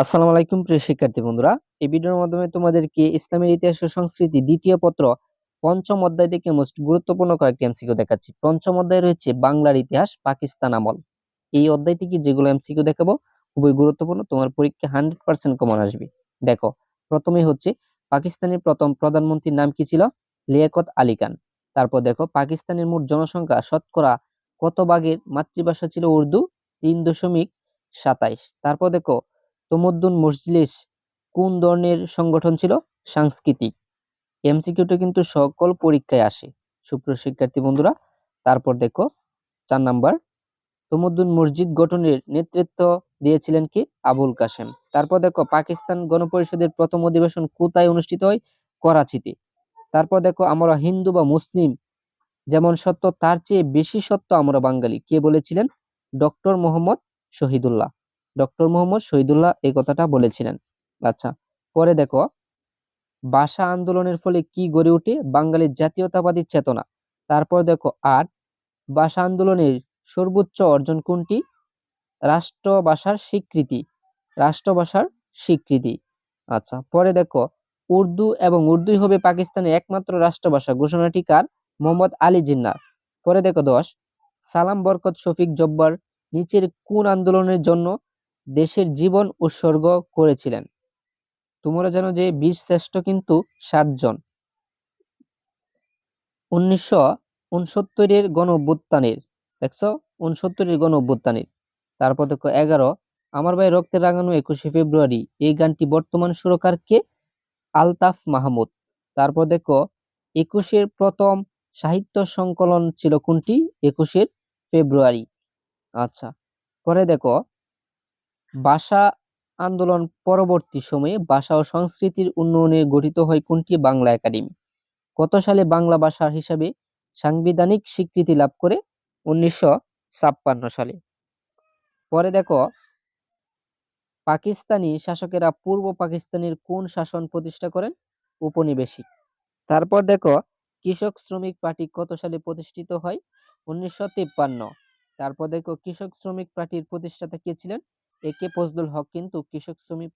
আসসালামু আলাইকুম প্রিয় শিক্ষার্থী বন্ধুরা। এই ভিডিওর মাধ্যমে তোমাদেরকে ইসলামের ইতিহাস ও সংস্কৃতি দ্বিতীয় পত্র, পঞ্চম অধ্যায় থেকে মোস্ট গুরুত্বপূর্ণ কয়েকটি এমসিকিউ দেখাচ্ছি। পঞ্চম অধ্যায় রয়েছে বাংলার ইতিহাস, পাকিস্তান আমল। এই অধ্যায় থেকে যেগুলো এমসিকিউ দেখাবো, খুবই গুরুত্বপূর্ণ, তোমার পরীক্ষা হান্ড্রেড পার্সেন্ট কমন আসবে। দেখো, প্রথমেই হচ্ছে পাকিস্তানের প্রথম প্রধানমন্ত্রীর নাম কি ছিল? লিয়াকত আলী খান। তারপর দেখো, পাকিস্তানের মোট জনসংখ্যা শতকরা কত ভাগের মাতৃভাষা ছিল উর্দু? তিন দশমিক সাতাইশ। তারপর দেখো তমদ্দুন মজলিস কোন ধরনের সংগঠন ছিল? সাংস্কৃতিক। এমসিকিউটা কিন্তু সকল পরীক্ষায় আসে। সুপ্রিয় শিক্ষার্থী বন্ধুরা, তারপর দেখো, চার নাম্বার। তমদ্দুন মসজিদ গঠনের নেতৃত্ব দিয়েছিলেন কি? আবুল কাসেম তারপর দেখো, পাকিস্তান গণপরিষদের প্রথম অধিবেশন কোথায় অনুষ্ঠিত হয়? করাচিতে। তারপর দেখো, আমরা হিন্দু বা মুসলিম, যেমন সত্য, তার চেয়ে বেশি সত্য আমরা বাঙালি। কে বলেছিলেন? ডক্টর মোহাম্মদ শহীদুল্লাহ। ডক্টর মোহাম্মদ শহীদুল্লাহ এই কথাটা বলেছিলেন। আচ্ছা পরে দেখো, ভাষা আন্দোলনের ফলে কি গড়ে ওঠে? বাঙালির জাতীয়তাবাদী চেতনা। তারপর দেখো, আট, ভাষা আন্দোলনের সর্বোচ্চ অর্জন কোনটি? রাষ্ট্রভাষার স্বীকৃতি রাষ্ট্রভাষার স্বীকৃতি। আচ্ছা পরে দেখো, উর্দু এবং উর্দুই হবে পাকিস্তানের একমাত্র রাষ্ট্রভাষা। ঘোষণাটি কার? মোহাম্মদ আলী জিন্নার। পরে দেখো, দশ, সালাম বরকত শফিক জব্বার নিচের কোন আন্দোলনের জন্য দেশের জীবন উৎসর্গ করেছিলেন। তোমরা জানো যে বীর শ্রেষ্ঠ কিন্তু ষাটজন উনিশশো উনসত্তরের গণ অভ্যুত্থানের উনসত্তরের গণ তারপর দেখো এগারো। আমার ভাই রক্তে রাঙানো একুশে ফেব্রুয়ারি। এই গানটি বর্তমান সুরকার কে? আলতাফ মাহমুদ। তারপর দেখো একুশের প্রথম সাহিত্য সংকলন ছিল কোনটি? একুশের ফেব্রুয়ারি। আচ্ছা পরে দেখো। ভাষা আন্দোলন পরবর্তী সময়ে ভাষা ও সংস্কৃতির উন্নয়নে গঠিত হয় কোনটি? বাংলা একাডেমি। কত সালে বাংলা ভাষা হিসাবে সাংবিধানিক স্বীকৃতি লাভ করে? উনিশশো ছাপ্পান্ন সালে। পরে দেখো, পাকিস্তানি শাসকেরা পূর্ব পাকিস্তানের কোন শাসন প্রতিষ্ঠা করেন? উপনিবেশিক তারপর দেখো, কৃষক শ্রমিক পার্টি কত সালে প্রতিষ্ঠিত হয়? উনিশশো তিপ্পান্ন। তারপর দেখো, কৃষক শ্রমিক পার্টির প্রতিষ্ঠাতা কে ছিলেন? এ কে ফজলুল হক কিন্তু কৃষক শ্রমিক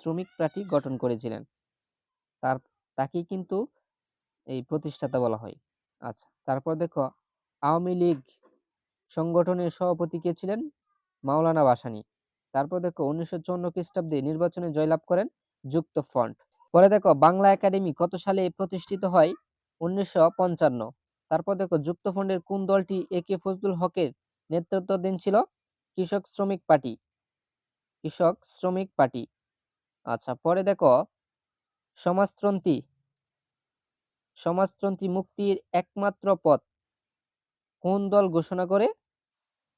শ্রমিক পার্টি গঠন করেছিলেন। তার, তাকেই কিন্তু এই প্রতিষ্ঠাতা বলা হয়। আচ্ছা তারপর দেখো, আওয়ামী লীগ সংগঠনের সভাপতি কে ছিলেন? মাওলানা বাসানি। তারপর দেখো, উনিশশো চুয়ান্ন খ্রিস্টাব্দে নির্বাচনে জয়লাভ করেন যুক্ত ফ্রন্ট। পরে দেখো, বাংলা একাডেমি কত সালে প্রতিষ্ঠিত হয়? উনিশশো পঞ্চান্ন। তারপর দেখো, যুক্ত ফ্রন্টের কোন দলটি এ কে ফজলুল হকের নেতৃত্বাধীন ছিল? কৃষক শ্রমিক পার্টি। কৃষক শ্রমিক পার্টি। আচ্ছা পরে দেখো, সমাজতন্ত্রী। সমাজতন্ত্রী মুক্তির একমাত্র পথ। কোন দল ঘোষণা করে?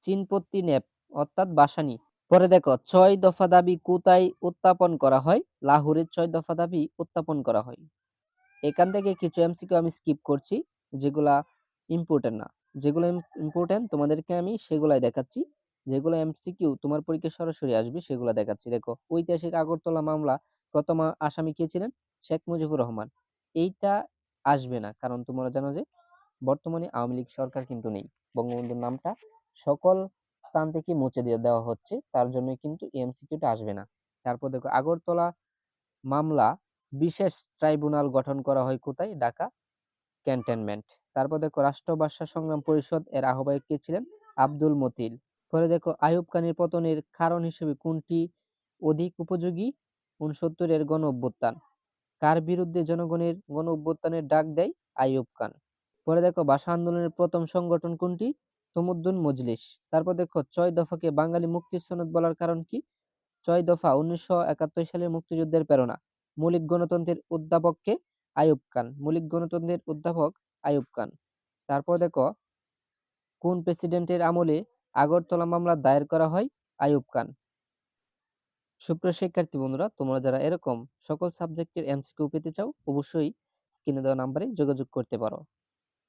চীনপত্তি নেপ, অর্থাৎ বাসানি। পরে দেখো, ছয় দফা দাবি কোথায় উত্থাপন করা হয়? লাহোরের ছয় দফা দাবি উত্থাপন করা হয়। এখান থেকে কিছু এমসিকিউ আমি স্কিপ করছি, যেগুলা ইম্পর্টেন্ট না। যেগুলো ইম্পর্টেন্ট তোমাদেরকে আমি সেগুলাই দেখাচ্ছি। যেগুলো এমসিকিউ তোমার পরীক্ষা সরাসরি আসবে, সেগুলো দেখাচ্ছি। দেখো, ঐতিহাসিক আগরতলা মামলা, প্রথম আসামি কে ছিলেন? শেখ মুজিবুর রহমান। এইটা আসবে না, কারণ তোমরা জানো যে, বর্তমানে আওয়ামী লীগ সরকার কিন্তু নেই। বঙ্গবন্ধুর নামটা সকল স্থান থেকে মুছে দিয়ে দেওয়া হচ্ছে, তার জন্য কিন্তু এমসিকিউটা আসবে না। তারপর দেখো, আগরতলা মামলা, বিশেষ ট্রাইব্যুনাল গঠন করা হয় কোথায়? ঢাকা ক্যান্টনমেন্ট। তারপর দেখো রাষ্ট্র ভাষা সংগ্রাম পরিষদ এর আহ্বায়ক কে ছিলেন? আব্দুল মতিল। পরে দেখো আইয়ুব খানের পতনের কারণ হিসেবে কোনটি অধিক উপযোগী? উনসত্তরের গণ অভ্যুত্থান কার বিরুদ্ধে জনগণের গণ অভ্যুত্থানের ডাক দেয়? আইয়ুব খান। পরে দেখো ভাষা আন্দোলনের প্রথম সংগঠন কোনটি? তমুদ্দুন মজলিস। তারপর দেখো ছয় দফাকে বাঙালি মুক্তি সনদ বলার কারণ কি? ছয় দফা উনিশশো একাত্তর সালের মুক্তিযুদ্ধের প্রেরণা। মৌলিক গণতন্ত্রের উদ্যাপককে আইয়ুব খান। মৌলিক গণতন্ত্রের উদ্যাপক আইয়ুব খান। তারপর দেখো কোন প্রেসিডেন্টের আমলে আগরতলা মামলা দায়ের করা হয় আইয়ুব খান। সুপ্রিয় শিক্ষার্থী বন্ধুরা, তোমরা যারা এরকম সকল সাবজেক্টের এমসিকিউ পেতে চাও, অবশ্যই স্ক্রিনে দেওয়া নাম্বারে যোগাযোগ করতে পারো।